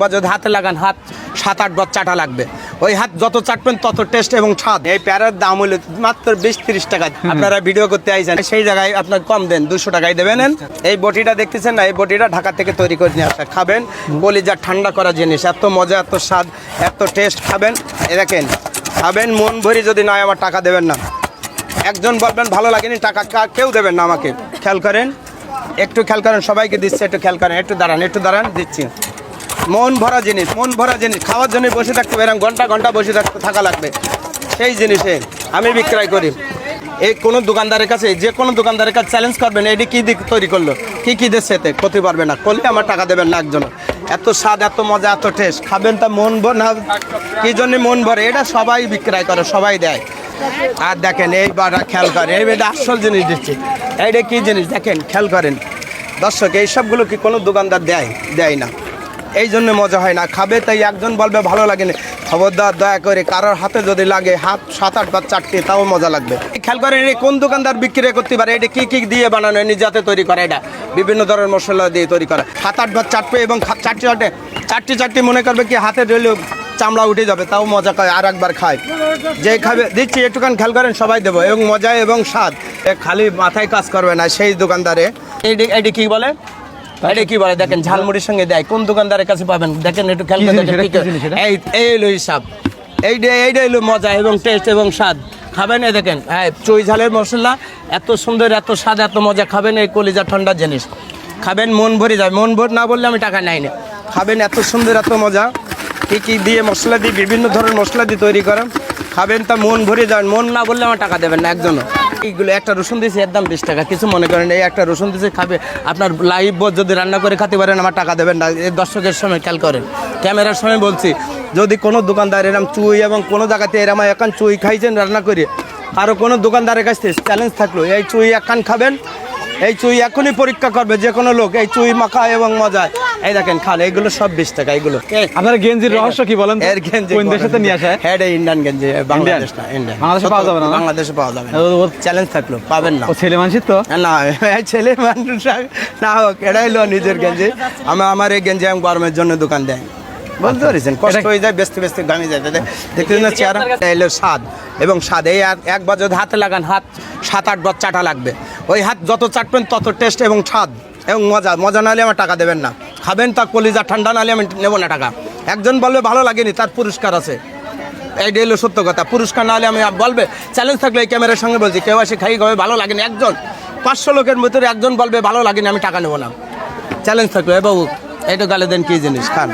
একবার যদি হাতে লাগান হাত সাত আট বার চাটা লাগবে। ওই হাত যত চাটবেন তত টেস্ট এবং স্বাদ। এই প্যারার দাম হলো মাত্র বিশ তিরিশ টাকা। আপনারা ভিডিও করতে আইছেন সেই জায়গায় আপনার কম দেন দুশো টাকায় দেবেন। এই বটিটা দেখতেছেন না? এই বটিটা ঢাকা থেকে তৈরি করে নিয়ে আসা। খাবেন কলিজা ঠান্ডা করা জিনিস। এত মজা এত স্বাদ এত টেস্ট খাবেন। এ দেখেন খাবেন মন ভরি যদি নয় আমার টাকা দেবেন না। একজন বলবেন ভালো লাগেনি টাকা কেউ দেবেন না আমাকে। খেয়াল করেন একটু খেয়াল করেন সবাইকে দিচ্ছে একটু খেয়াল করেন একটু দাঁড়ান একটু দাঁড়ান দিচ্ছি। মন ভরা জিনিস, মন ভরা জিনিস। খাওয়ার জন্য বসে থাকতে হবে এরকম ঘণ্টা ঘণ্টা বসে থাকতে থাকা লাগবে। সেই জিনিসে আমি বিক্রয় করি। এই কোনো দোকানদারের কাছে, যে কোনো দোকানদারের কাছে চ্যালেঞ্জ করবেন, এটি কী দিক তৈরি করল? কী কী দিচ্ছে এতে ক্ষতি পারবে না? করলে আমার টাকা দেবেন না একজন এত স্বাদ, এত মজা, এত টেস্ট খাবেন তা মন ভর না, কী জন্য মন ভরে? এটা সবাই বিক্রয় করে, সবাই দেয়। আর দেখেন এই বাটা খেয়াল করেন, এই এটা আসল জিনিস দিচ্ছি। এইটা কী জিনিস? দেখেন, খেয়াল করেন। দর্শক, এইসবগুলো কি কোনো দোকানদার দেয়? দেয় না। এই জন্য মজা হয় না। খাবে তাই একজন বলবে, ভালো লাগে না খবরদার, দয়া করে, কারোর হাতে যদি লাগে, হাত, সাত, আট বার চারটে, তাও মজা লাগবে। খেয়াল করেন, এই কোন দোকানদার বিক্রি করতে পারে, এটা কি কি দিয়ে বানানো নিজে হাতে তৈরি করে, এটা বিভিন্ন ধরনের মশলা দিয়ে তৈরি করা। সাত, আট বার চাটবে এবং চারটে চারটে চারটে চারটে মনে করবে কি হাতে রইলেও চামড়া উঠে যাবে, তাও মজা করে আর একবার খায়। যে খাবে, দিচ্ছি, একটুখান খেয়াল করেন, সবাই দেবো, এবং মজা এবং স্বাদ খালি মাথায় কাজ করবে না, সেই দোকানদারে। এটি এইটি কি বলে? এটা কি বলে? দেখেন ঝালমুড়ির সঙ্গে দেয়। কোন দোকানদারের কাছে পাবেন? দেখেন একটু খেয়াল করে দেখেন? এই এই হলো হিসাব। এইটা এইটা হলো মজা এবং টেস্ট এবং স্বাদ। খাবেন? এই দেখেন হ্যাঁ চই ঝালের মশলা এত সুন্দর এত স্বাদ এত মজা। খাবেন এই কলিজা ঠান্ডা জিনিস। খাবেন মন ভরে যায়। মন ভর না বললে আমি টাকা নাই না। খাবেন এত সুন্দর এত মজা। কি কি দিয়ে মশলা দিয়ে বিভিন্ন ধরনের মশলা দিয়ে তৈরি করেন। খাবেন তা মন ভরে যাবেন মন না বললে আমার টাকা দেবেন না একজনও এইগুলো একটা রসুন দিয়েছে, এর দাম বিশ টাকা। কিছু মনে করেন এই একটা রসুন দিয়েছে, খাবে। আপনার লাইভ যদি রান্না করে খেতে পারেন, আমার টাকা দেবেন না। এই দর্শকের সময় খেয়াল করেন। ক্যামেরার সময় বলছি, যদি কোনো দোকানদার এরম চুই এবং কোনো জায়গাতে এরম এখন চুই খাইছেন রান্না করে আরও কোনো দোকানদারের কাছ থেকে চ্যালেঞ্জ থাকল, এই চুই একখান খাবেন এই চুই এখনই পরীক্ষা করবে যে কোনো লোক এই চুই মাখা এবং মজা। এই দেখেন খান এইগুলো সব বিশ টাকা এগুলো এ, আপনার গেঞ্জির রহস্য কি বলেন এর গেঞ্জি কোন দেশ নিয়ে আসে? হ্যাঁ এটা ইন্ডিয়ান গেঞ্জি বাংলাদেশ না ইন্ডিয়ান বাংলাদেশে পাওয়া যাবে না? বাংলাদেশে পাওয়া যাবে না। চ্যালেঞ্জ থাকল পাবেন না। ও ছেলে মানুষের তো? না এই ছেলে মানুষ না হোক এটাই লো নিজের গেঞ্জি। আমি আমার এই গেঞ্জি আমি গরমের জন্য দোকান দেয়। বলতে পারছেন কষ্ট হয়ে যায় বেচতে বেচতে গামে যায়। দেখতে না চেহারা এলো স্বাদ এবং স্বাদ। এই এক- একবার যদি হাতে লাগান হাত সাত আট বার চাটা লাগবে। ওই হাত যত চাটবেন তত টেস্ট এবং স্বাদ এবং মজা। মজা নাহলে আমার টাকা দেবেন না। খাবেন তা কলিজা ঠান্ডা নাহলে আমি নেব না টাকা। একজন বলবে ভালো লাগেনি তার পুরস্কার আছে। এইটা হলো সত্য কথা। পুরস্কার না হলে আমি বলবে চ্যালেঞ্জ থাকলে এই ক্যামেরার সঙ্গে বলছি কেউ আসে খাই খাবে ভালো লাগেনি? একজন পাঁচশো লোকের ভিতরে একজন বলবে ভালো লাগেনি আমি টাকা নেব না। চ্যালেঞ্জ থাকল। এ বাবু এটা গালে দেন কি জিনিস? খান।